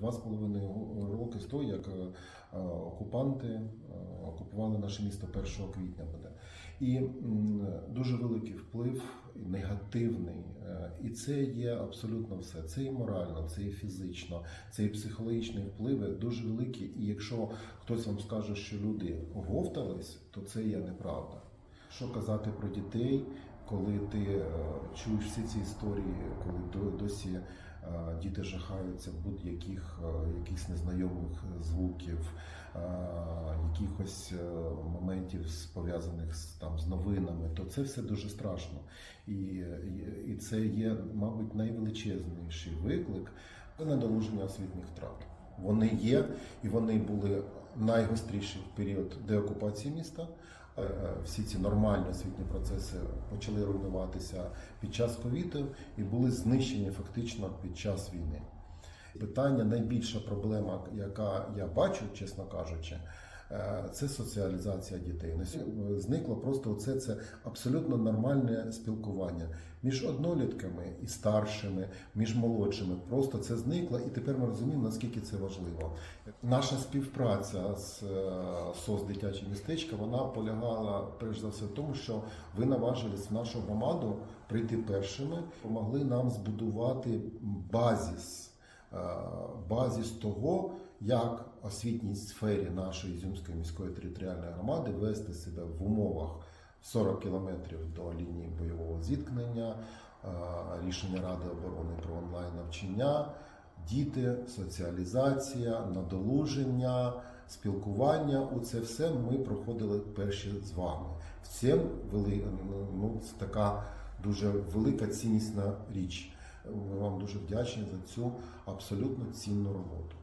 два з половиною роки з того, як е, окупанти е, окупували наше місто 1 квітня буде. І дуже великий вплив, негативний. е, І це є абсолютно все. Це і морально, це і фізично, це і психологічні впливи дуже великі. І якщо хтось вам скаже, що люди оговтались, то це є неправда. Що казати про дітей, коли ти е, чуєш всі ці історії, коли досі е, діти жахаються будь-яких е, якихось незнайомих звуків, якихось моментів пов'язаних з там з новинами, то це все дуже страшно. І, і, це є, мабуть, найвеличезніший виклик це недолуження освітніх втрат. Вони є, і вони були найгостріші в період деокупації міста. Е, е, Всі ці нормальні освітні процеси почали руйнуватися під час ковіду і були знищені фактично під час війни. Питання, найбільша проблема, яка я бачу, чесно кажучи, це соціалізація дітей. Зникло просто оце це абсолютно нормальне спілкування між однолітками і старшими, між молодшими. Просто це зникло, і тепер ми розуміємо, наскільки це важливо. Наша співпраця з е, СОС дитяче містечко вона полягала перш за все в тому, що ви наважились в нашу громаду прийти першими, допомогли нам збудувати базіс е, базіс того, як освітній сфері нашої Ізюмської міської територіальної громади вести себе в умовах 40 кілометрів до лінії бойового зіткнення, е, рішення Ради оборони про онлайн навчання, діти, соціалізація, надолуження, спілкування. У це все ми проходили перші з вами. В цьому вели, ну, це така дуже велика ціннісна річ. Ми вам дуже вдячні за цю абсолютно цінну роботу.